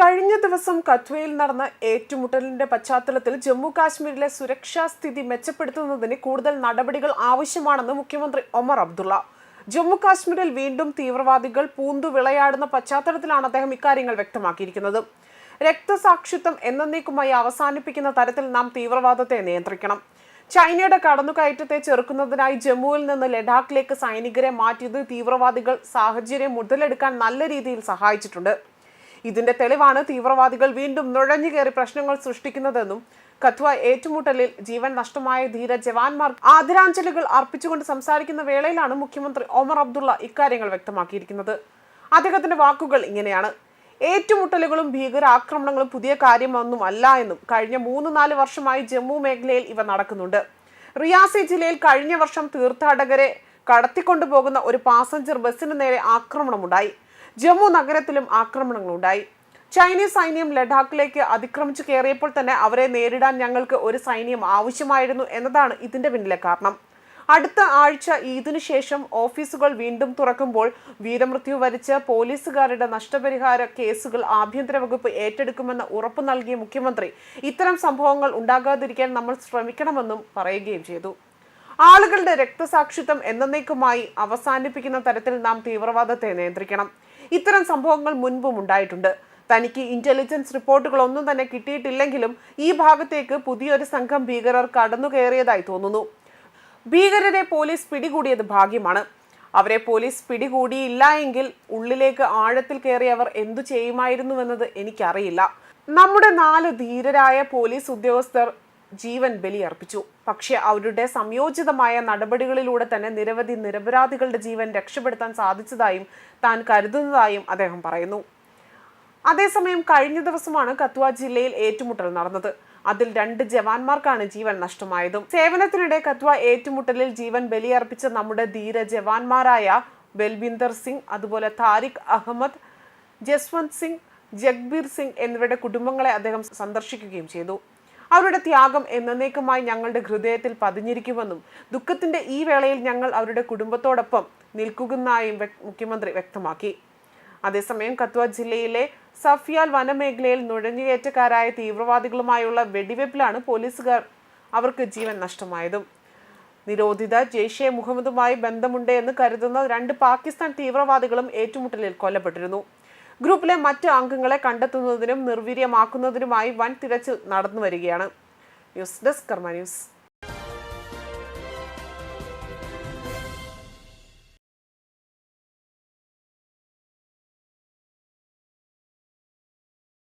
കഴിഞ്ഞ ദിവസം കത്വയിൽ നടന്ന ഏറ്റുമുട്ടലിന്റെ പശ്ചാത്തലത്തിൽ ജമ്മു കാശ്മീരിലെ സുരക്ഷാ സ്ഥിതി മെച്ചപ്പെടുത്തുന്നതിന് കൂടുതൽ നടപടികൾ ആവശ്യമാണെന്ന് മുഖ്യമന്ത്രി ഒമർ അബ്ദുള്ള. ജമ്മു കാശ്മീരിൽ വീണ്ടും തീവ്രവാദികൾ പൂന്തു വിളയാടുന്ന പശ്ചാത്തലത്തിലാണ് അദ്ദേഹം ഇക്കാര്യങ്ങൾ വ്യക്തമാക്കിയിരിക്കുന്നത്. രക്തസാക്ഷിത്വം എന്നേക്കുമായി അവസാനിപ്പിക്കുന്ന തരത്തിൽ നാം തീവ്രവാദത്തെ നിയന്ത്രിക്കണം. ചൈനയുടെ കടന്നുകയറ്റത്തെ ചെറുക്കുന്നതിനായി ജമ്മുവിൽ നിന്ന് ലഡാക്കിലേക്ക് സൈനികരെ മാറ്റിയത് തീവ്രവാദികൾ സാഹചര്യം മുതലെടുക്കാൻ നല്ല രീതിയിൽ സഹായിച്ചിട്ടുണ്ട്. ഇതിന്റെ തെളിവാണ് തീവ്രവാദികൾ വീണ്ടും നുഴഞ്ഞു കയറി പ്രശ്നങ്ങൾ സൃഷ്ടിക്കുന്നതെന്നും കത്വ ഏറ്റുമുട്ടലിൽ ജീവൻ നഷ്ടമായ ധീര ജവാന്മാർ ആദരാഞ്ജലികൾ അർപ്പിച്ചുകൊണ്ട് സംസാരിക്കുന്ന വേളയിലാണ് മുഖ്യമന്ത്രി ഒമർ അബ്ദുള്ള ഇക്കാര്യങ്ങൾ വ്യക്തമാക്കിയിരിക്കുന്നത്. അദ്ദേഹത്തിന്റെ വാക്കുകൾ ഇങ്ങനെയാണ്. ഏറ്റുമുട്ടലുകളും ഭീകരാക്രമണങ്ങളും പുതിയ കാര്യമൊന്നും അല്ല എന്നും കഴിഞ്ഞ മൂന്ന് നാല് വർഷമായി ജമ്മു മേഖലയിൽ ഇവ നടക്കുന്നുണ്ട്. റിയാസി ജില്ലയിൽ കഴിഞ്ഞ വർഷം തീർത്ഥാടകരെ കടത്തിക്കൊണ്ടുപോകുന്ന ഒരു പാസഞ്ചർ ബസ്സിന് നേരെ ആക്രമണമുണ്ടായി. ജമ്മു നഗരത്തിലും ആക്രമണങ്ങളുണ്ടായി. ചൈനീസ് സൈന്യം ലഡാക്കിലേക്ക് അതിക്രമിച്ചു കയറിയപ്പോൾ തന്നെ അവരെ നേരിടാൻ ഞങ്ങൾക്ക് ഒരു സൈന്യം ആവശ്യമായിരുന്നു എന്നതാണ് ഇതിന്റെ പിന്നിലെ കാരണം. അടുത്ത ആഴ്ച ഈദിനു ശേഷം ഓഫീസുകൾ വീണ്ടും തുറക്കുമ്പോൾ വീരമൃത്യു വരിച്ച പോലീസുകാരുടെ നഷ്ടപരിഹാര കേസുകൾ ആഭ്യന്തര വകുപ്പ് ഏറ്റെടുക്കുമെന്ന് ഉറപ്പ് നൽകിയ മുഖ്യമന്ത്രി ഇത്തരം സംഭവങ്ങൾ ഉണ്ടാകാതിരിക്കാൻ നമ്മൾ ശ്രമിക്കണമെന്നും പറയുകയും ചെയ്തു. ആളുകളുടെ രക്തസാക്ഷിത്വം എന്നേക്കുമായി അവസാനിപ്പിക്കുന്ന തരത്തിൽ നാം തീവ്രവാദത്തെ നിയന്ത്രിക്കണം. ഇത്തരം സംഭവങ്ങൾ മുൻപും ഉണ്ടായിട്ടുണ്ട്. തനിക്ക് ഇന്റലിജൻസ് റിപ്പോർട്ടുകൾ ഒന്നും തന്നെ കിട്ടിയിട്ടില്ലെങ്കിലും ഈ ഭാഗത്തേക്ക് പുതിയൊരു സംഘം ഭീകരർ കടന്നു കയറിയതായി തോന്നുന്നു. ഭീകരരെ പോലീസ് പിടികൂടിയത് ഭാഗ്യമാണ്. അവരെ പോലീസ് പിടികൂടിയില്ല എങ്കിൽ ഉള്ളിലേക്ക് ആഴത്തിൽ കയറിയവർ എന്തു ചെയ്യുമായിരുന്നുവെന്നത് എനിക്കറിയില്ല. നമ്മുടെ നാല് ധീരരായ പോലീസ് ഉദ്യോഗസ്ഥർ ജീവൻ ബലിയർപ്പിച്ചു. പക്ഷെ അവരുടെ സംയോജിതമായ നടപടികളിലൂടെ തന്നെ നിരവധി നിരപരാധികളുടെ ജീവൻ രക്ഷപ്പെടുത്താൻ സാധിച്ചതായും താൻ കരുതുന്നതായും അദ്ദേഹം പറയുന്നു. അതേസമയം കഴിഞ്ഞ ദിവസമാണ് കത്വ ജില്ലയിൽ ഏറ്റുമുട്ടൽ നടന്നത്. അതിൽ രണ്ട് ജവാന്മാർക്കാണ് ജീവൻ നഷ്ടമായതും. സേവനത്തിനിടെ കത്വ ഏറ്റുമുട്ടലിൽ ജീവൻ ബലിയർപ്പിച്ച നമ്മുടെ ധീര ജവാന്മാരായ ബൽബിന്ദർ സിംഗ് അതുപോലെ താരിഖ് അഹമ്മദ് ജസ്വന്ത് സിംഗ് ജഗ്ബീർ സിംഗ് എന്നിവരുടെ കുടുംബങ്ങളെ അദ്ദേഹം സന്ദർശിക്കുകയും ചെയ്തു. അവരുടെ ത്യാഗം എന്നേക്കുമായി ഞങ്ങളുടെ ഹൃദയത്തിൽ പതിഞ്ഞിരിക്കുമെന്നും ദുഃഖത്തിന്റെ ഈ വേളയിൽ ഞങ്ങൾ അവരുടെ കുടുംബത്തോടൊപ്പം നിൽക്കുന്നതായും മുഖ്യമന്ത്രി വ്യക്തമാക്കി. അതേസമയം കത്വ ജില്ലയിലെ സഫിയാൽ വനമേഖലയിൽ നുഴഞ്ഞുകയറ്റക്കാരായ തീവ്രവാദികളുമായുള്ള വെടിവെപ്പിലാണ് പോലീസുകാർ അവർക്ക് ജീവൻ നഷ്ടമായതും. നിരോധിത ജെയ്ഷെ മുഹമ്മദുമായി ബന്ധമുണ്ട് എന്ന് കരുതുന്ന രണ്ട് പാകിസ്ഥാൻ തീവ്രവാദികളും ഏറ്റുമുട്ടലിൽ കൊല്ലപ്പെട്ടിരുന്നു. ഗ്രൂപ്പിലെ മറ്റ് അംഗങ്ങളെ കണ്ടെത്തുന്നതിനും നിർവീര്യമാക്കുന്നതിനുമായി വൻ തിരച്ചിൽ നടന്നു വരികയാണ് ന്യൂസ് ഡെസ്ക് കർമ്മ ന്യൂസ്.